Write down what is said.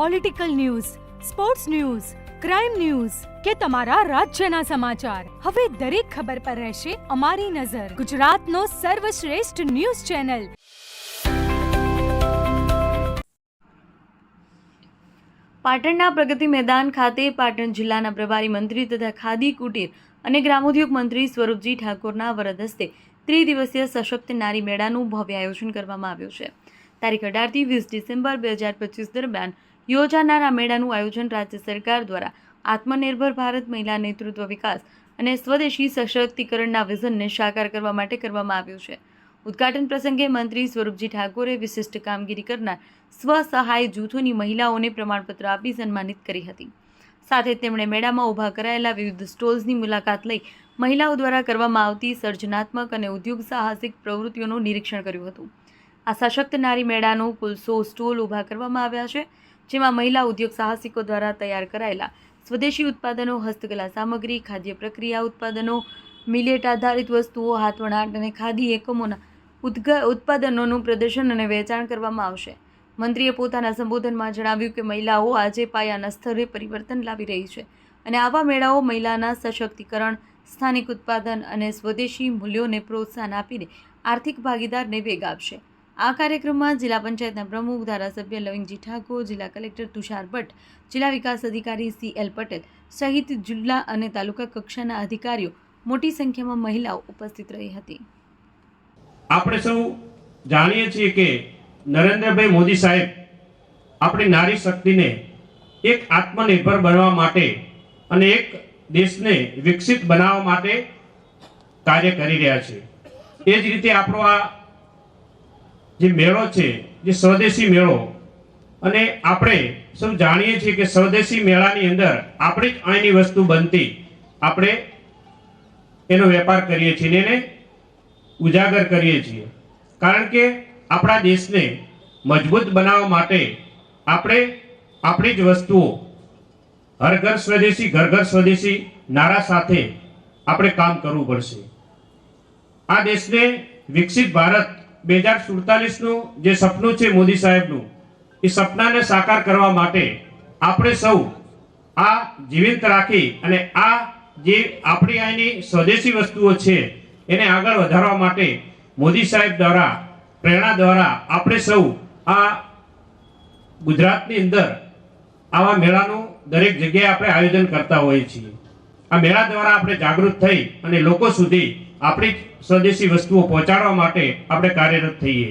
Political news sports news crime news કે તમારા રાજ્યના સમાચાર. હવે દરેક ખબર પર રહેશે અમારી નજર. ગુજરાતનો સર્વશ્રેષ્ઠ ન્યૂઝ ચેનલ. પાટણના પ્રગતિ મેદાન ખાતે પાટણ જિલ્લાના પ્રભારી મંત્રી તથા ખાદી, કુટીર અને ગ્રામોદ્યોગ મંત્રી સ્વરૂપજી ઠાકોરના વરદ હસ્તે ત્રિદિવસીય સશક્ત નારી મેળાનું ભવ્ય આયોજન કરવામાં આવ્યું છે. તારીખ અઢારથી વીસ ડિસેમ્બર બે હજાર પચીસ દરમિયાન યોજાનાર આ મેળાનું આયોજન રાજ્ય સરકાર દ્વારા આત્મનિર્ભર ભારત મહિલા નેતૃત્વ વિકાસ અને સ્વદેશી સશક્તિકરણના વિઝનને સાકાર કરવા માટે કરવામાં આવ્યું છે. ઉદ્ઘાટન પ્રસંગે મંત્રી સ્વરૂપજી ઠાકોરે વિશિષ્ટ કામગીરી કરનાર સ્વ સહાય જૂથોની મહિલાઓને પ્રમાણપત્ર આપી સન્માનિત કરી હતી. સાથે તેમણે મેળામાં ઊભા કરાયેલા વિવિધ સ્ટોલ્સની મુલાકાત લઈ મહિલાઓ દ્વારા કરવામાં આવતી સર્જનાત્મક અને ઉદ્યોગ સાહસિક પ્રવૃત્તિઓનું નિરીક્ષણ કર્યું હતું. આ સશક્ત નારી મેળાનું કુલ સો સ્ટોલ ઊભા કરવામાં આવ્યા છે, જેમાં મહિલા ઉદ્યોગ સાહસિકો દ્વારા તૈયાર કરાયેલા સ્વદેશી ઉત્પાદનો, હસ્તકલા સામગ્રી, ખાદ્ય પ્રક્રિયા ઉત્પાદનો, મિલેટ આધારિત વસ્તુઓ હાથવણાટ અને ખાદી એકમોના ઉદ્ગ- ઉત્પાદનોનું પ્રદર્શન અને વેચાણ કરવામાં આવશે. મંત્રીએ પોતાના સંબોધનમાં જણાવ્યું કે મહિલાઓ આજે પાયાના સ્તરે પરિવર્તન લાવી રહી છે અને આવા મેળાઓ મહિલાના સશક્તિકરણ, સ્થાનિક ઉત્પાદન અને સ્વદેશી મૂલ્યોને પ્રોત્સાહન આપીને આર્થિક ભાગીદારને વેગ આપશે. આ કાર્યક્રમમાં જિલ્લા પંચાયતના પ્રમુખ ધારાસભ્ય લવિંગજી ઠાકોર, જિલ્લા કલેક્ટર તુષાર ભટ્ટ, જિલ્લા વિકાસ અધિકારી સી એલ પટેલ સહિત જિલ્લા અને તાલુકા કક્ષાના અધિકારીઓ મોટી સંખ્યામાં મહિલાઓ ઉપસ્થિત રહી હતી. આપણે સૌ જાણીએ છીએ કે નરેન્દ્રભાઈ મોદી સાહેબ આપણી નારી શક્તિને એક આત્મનિર્ભર બનવા માટે અને એક દેશને વિકસિત બનાવવા માટે કાર્ય કરી રહ્યા છે. એ જ રીતે આપણો આ જે મેળો છે, જે સ્વદેશી મેળો. અને આપણે સૌ જાણીએ છીએ કે સ્વદેશી મેળાની અંદર આપણી જ અહીંની વસ્તુ બનતી. આપણે એનો વેપાર કરીએ છીએ એને ઉજાગર કરીએ છીએ. કારણ કે આપણા દેશને મજબૂત બનાવવા માટે આપણે આપણી જ વસ્તુઓ, હર ઘર સ્વદેશી, ઘર ઘર સ્વદેશી નારા સાથે આપણે કામ કરવું પડશે. આ દેશને વિકસિત ભારત બે હજાર સુડતાલીસનું જે સપનું છે મોદી સાહેબનું, એ સપનાને સાકાર કરવા માટે આપણે સૌ આ જીવંત રાખી અને આ જે આપણી અહીંની સ્વદેશી વસ્તુઓ છે, એને આગળ વધારવા માટે મોદી સાહેબ દ્વારા, પ્રેરણા દ્વારા આપણે સૌ આ ગુજરાતની અંદર આવા મેળાનું દરેક જગ્યાએ આપણે આયોજન કરતા હોઈએ છીએ. આ મેળા દ્વારા આપણે જાગૃત થઈ અને લોકો સુધી આપણી સ્વદેશી વસ્તુઓ પહોંચાડવા માટે આપણે કાર્યરત થઈએ.